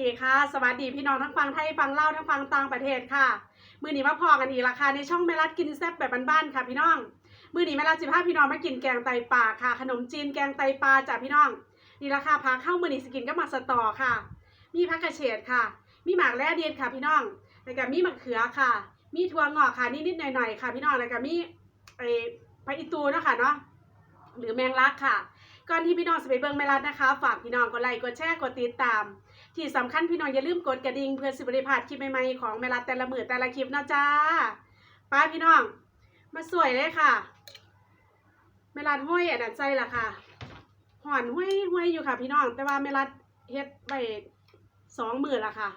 ดีค่ะ สวัสดีพี่น้องทั้งฟังไทยฟังเล่าทั้งฟังต่างประเทศค่ะ มือหนีมาพอกันอีกราคาในช่องแม่รัดกินแซ่บแบบบ้านๆค่ะพี่น้อง มือหนีแม่รัดสิบห้าพี่น้องมากินแกงไตปลาค่ะ ขนมจีนแกงไตปลาจ้ะพี่น้อง นี่ราคาพาเข้ามือหนีสกินก็มาสตอค่ะ มีผักกระเฉดค่ะ มีหมากแร่เดียนค่ะพี่น้อง แล้วก็มีมะเขือค่ะ มีถั่วงอกค่ะนิดๆหน่อยๆค่ะ พี่น้อง แล้วก็มีไอ้ผักอีตูเนาะค่ะเนาะ หรือแมงลักค่ะ ก่อนที่พี่น้องจะไปเบิ่งแม่รัดนะคะ ฝากพี่น้องกดไลค์กดแชร์กดติดตาม ที่สำคัญพี่น้องอย่าลืมกดกระดิ่งเพื่อสิบริพาดคลิปใหม่ๆของแม่รัดแต่ละมือแต่ละคลิปนะจ้าป้าพี่น้อง มาสวยเลยค่ะแม่รัดห้อยอันนั้นใจล่ะค่ะห่อนห้อยห้อยอยู่ค่ะ พี่น้อง แต่ว่าแม่รัดเฮ็ดไปสองมือละค่ะ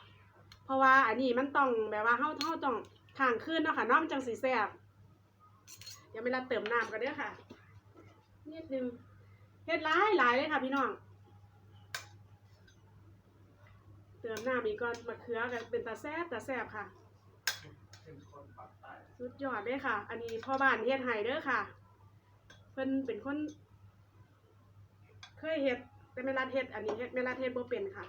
เพราะว่าอันนี้มันต้องแบบว่าเฮาเฮาต้องทางขึ้นเนาะค่ะน้องมันจังสีแซ่บเดี๋ยวแม่รัดเติมน้ำกันเด้อค่ะนิดนึง เฮ็ดหลายหลายเลยค่ะพี่น้อง เติมน้ำอีกก่อนมะเขือกันเป็นตาแซ่บตาแซ่บค่ะ สุดยอดเลยค่ะ อันนี้พ่อบ้านเฮ็ดให้เด้อค่ะ เพิ่นเป็นคน เคยเฮ็ดแต่ไม่รัดเฮ็ดอันนี้เฮ็ดไม่รัดเฮ็ดบ่เป็นค่ะ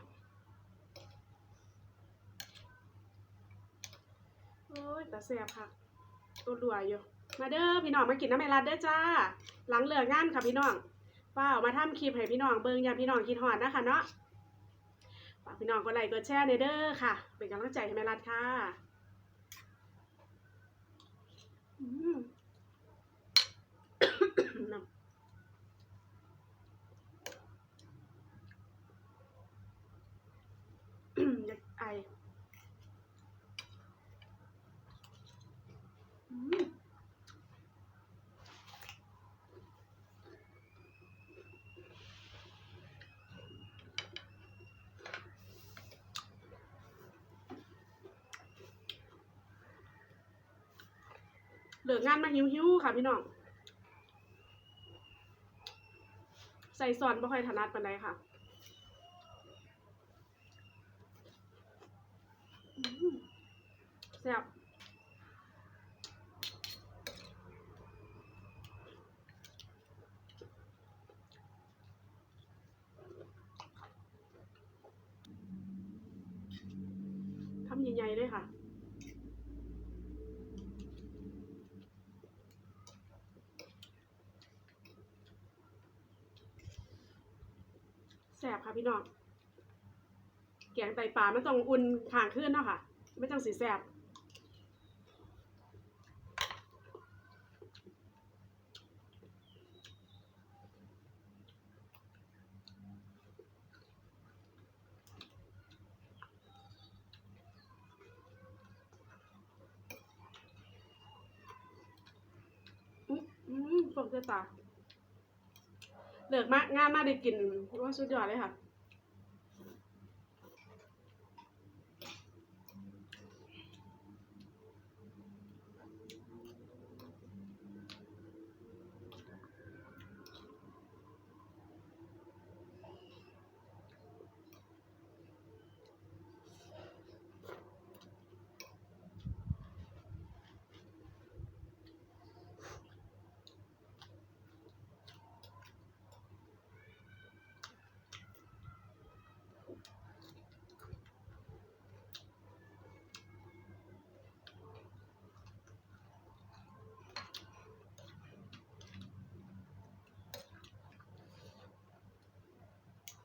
โอ้ยตาแซ่บค่ะ ตัวรัวอยู่ มาเด้อพี่น้องมากินน้ำแม่รัดเด้อจ้า หลังเลิกงานค่ะพี่น้อง เป้ามาทำคลิปให้พี่น้องเบิ่งยาพี่น้องกินหอดนะคะเนาะฝากพี่น้องกดไลค์กดแชร์ในเด้อค่ะ เป็นกำลังใจให้แม่รัดค่ะอืมน้ำอยากไอม เลิกงานมาหิวๆค่ะพี่น้อง ใส่ซอนบ่ค่อยถนัดปานใดค่ะแซ่บทำใหญ่ๆเลยค่ะ แสบค่ะพี่น้องแกงไตปลาไม่ต้องอุ่นทางขึ้นเนาะค่ะ ไม่ต้องสีแสบอืมอืมฟก เลิกมากงานมากได้กินว่าสุดยอดเลยค่ะ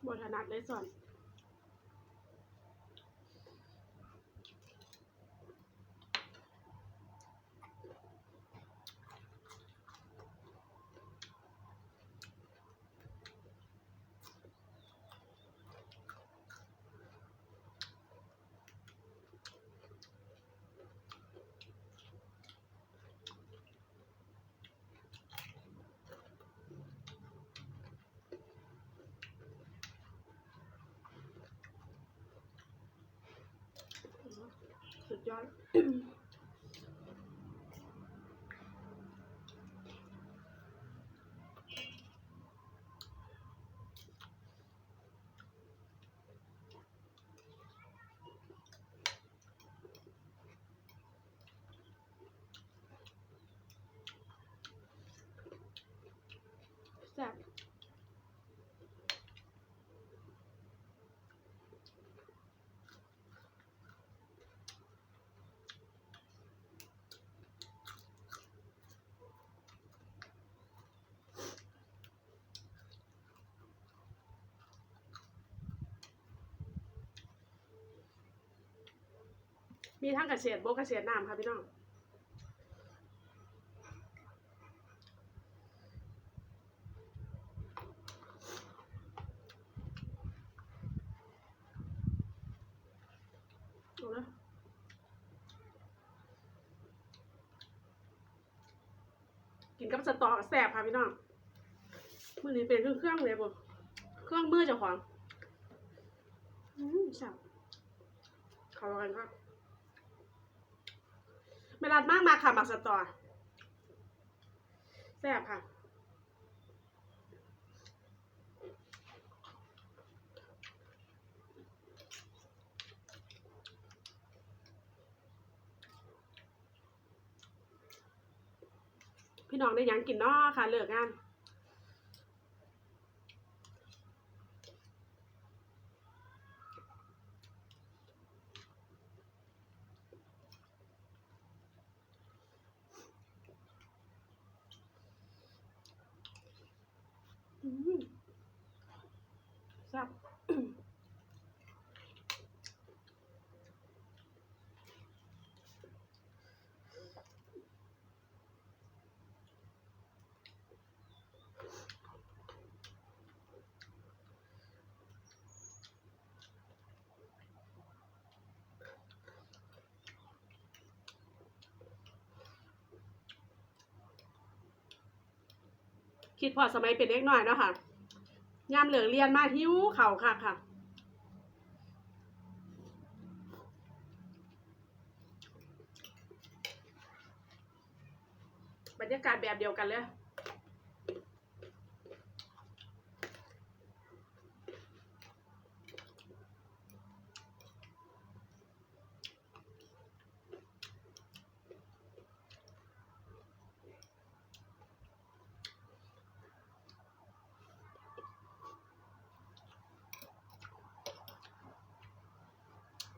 บถนัดเลยสอน สุดยอด แซ่บ มีทั้งเกษตรโบกเกษตรน้ำค่ะพี่น้องเอาละกินกับสตอแซ่บค่ะพี่น้องมือนี้เป็นเครื่องเครื่องเลยบ่เครื่องมือเจ้าของอืมแซ่บขอลองกันครับ ไม่รัดมากมาค่ะหมักสตอแซ่บค่ะพี่น้องได้ยังกินนอค่ะเลิกงาน อืมแซ่บ คิดพอสมัยเป็นเล็กน้อยเนาะค่ะยามเหลืองเรียนมาหิวเข่าค่ะค่ะ บรรยากาศแบบเดียวกันเลย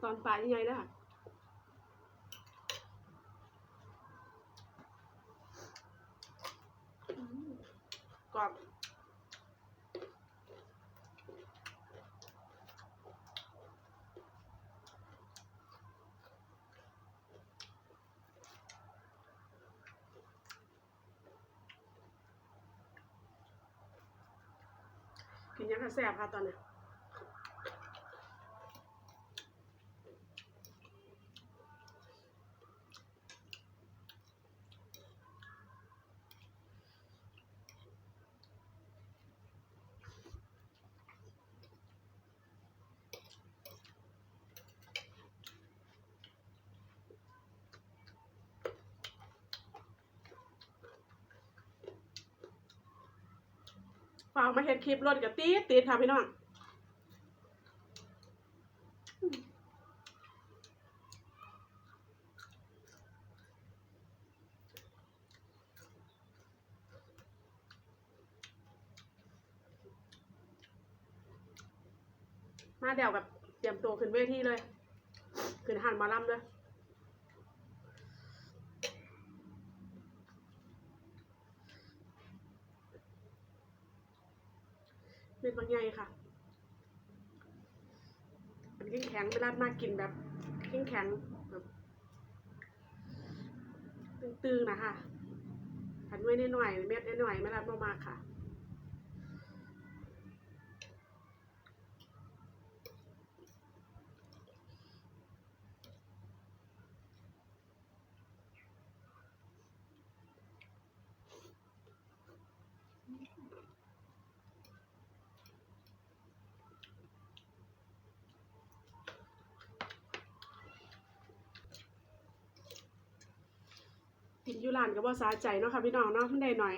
ตอนปลายยังไงนะอืมกรอบกินยังกระแสบค่ะตอนนี้ ฝากมาเห็นคลิปรถกับตีดตีดค่ะพี่น้องมาเดี๋ยวกับเตรียมตัวขึ้นเวทีเลย ขึ้นหันมาล่ำเลย เป็นบางใหญ่ค่ะมันแข็งๆไม่รัดมากกินแบบแข็งๆแบบตึงๆนะคะหันไว้นิดหน่อยๆเม็ดนิดหน่อยๆไม่รัดมากๆค่ะ กินอยูร้านก็บ่สาใจเนาะค่ะพี่น้องเนาะมันได้หน่อย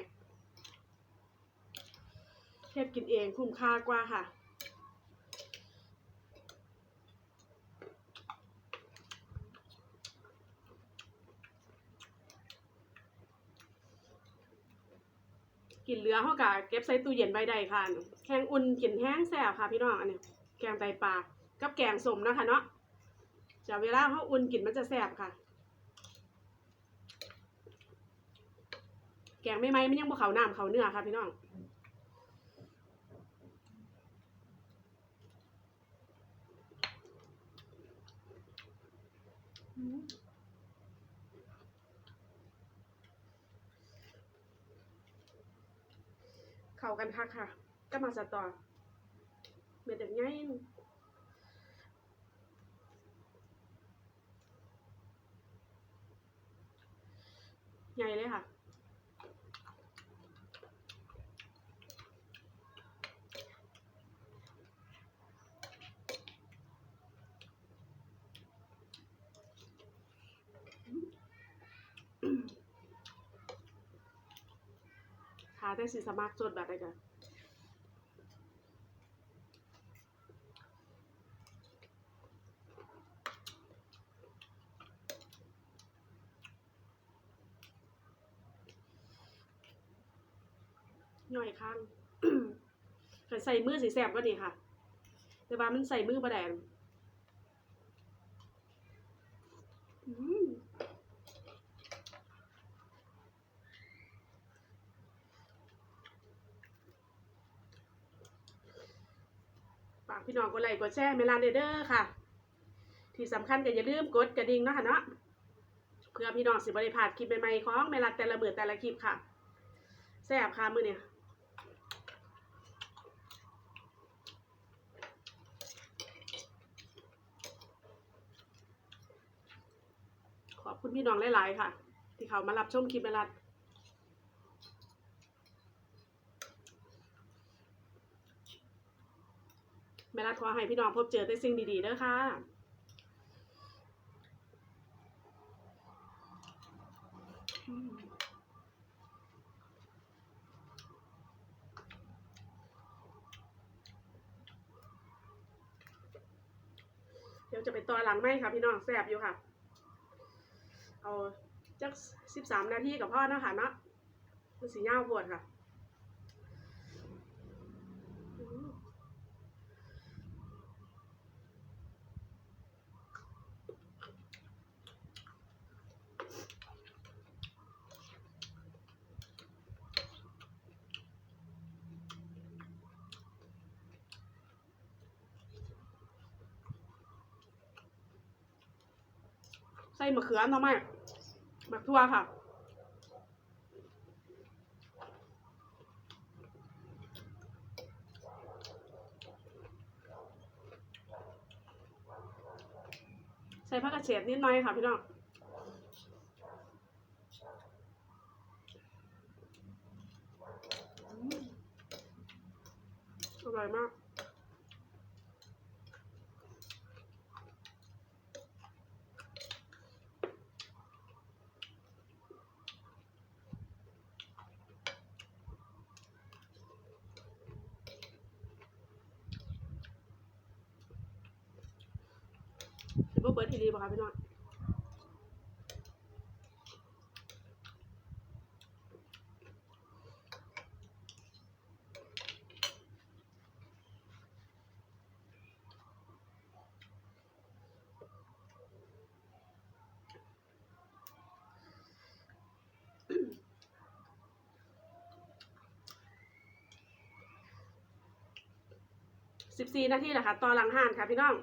เฮ็ดกินเองคุ้มค่ากว่าค่ะกินเหลือเฮากะเก็บใส่ตู้เย็นไว้ได้ค่ะแกงอุ่นกินแห้งแซ่บค่ะพี่น้องอันนี้แกงไตปลากับแกงสมนะคะเนาะจะเวลาเฮาอุ่นกินมันจะแซ่บค่ะ แก งไม่ไหมมันยังบ่เขาน้ำเขาเนื้อค่ะพี่น้องเข้ากันค่ะค่ะ ก็มาสตอเม็ดอย่างง่ายใหญ่เลยค่ะ แต่สิสมัครจดแบบใดกันย่อยข้างใส่มือสีแสบก็ดีค่ะ แต่ว่ามันใส่มือประแดงอืม ฝาก พี่น้องกดไลค์กดแชร์เมลานเดอร์ค่ะ ที่สำคัญก็อย่าลืมกดกระดิ่งเนาะค่ะเนาะเพื่อพี่น้องสิบริพาดคลิปใหม่ๆของเมลัดแต่ละมือแต่ละคลิปค่ะแซ่บค่ะมือเนี่ยขอบคุณพี่น้องหลาย ๆ ค่ะ ที่เขามารับชมคลิปเมลัด แม่รัดขอให้พี่น้องพบเจอแต่สิ่งดีๆเด้อค่ะเดี๋ยวจะไปต่อหลังไหมค่ะพี่น้องแซบอยู่ค่ะ เอาจักสิบสามนาทีกับพ่อนะคะเนาะมันสีเงาปวดค่ะ ใส่มะเขือหน่อไม้มะทั่วค่ะใส่ผักกระเฉดนิดหน่อยค่ะพี่น้องอืมอร่อยมาก ถือว่าเบิดทีดีป่ะคะพี่น้องสิบสี่นาทีแหละค่ะ ต่อหลังห่านค่ะพี่น้อง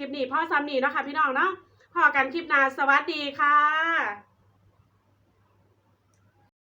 คลิปนี้พ่อซ้ำนี่เนาะค่ะพี่น้องเนาะพอกันคลิปหน้าสวัสดีค่ะ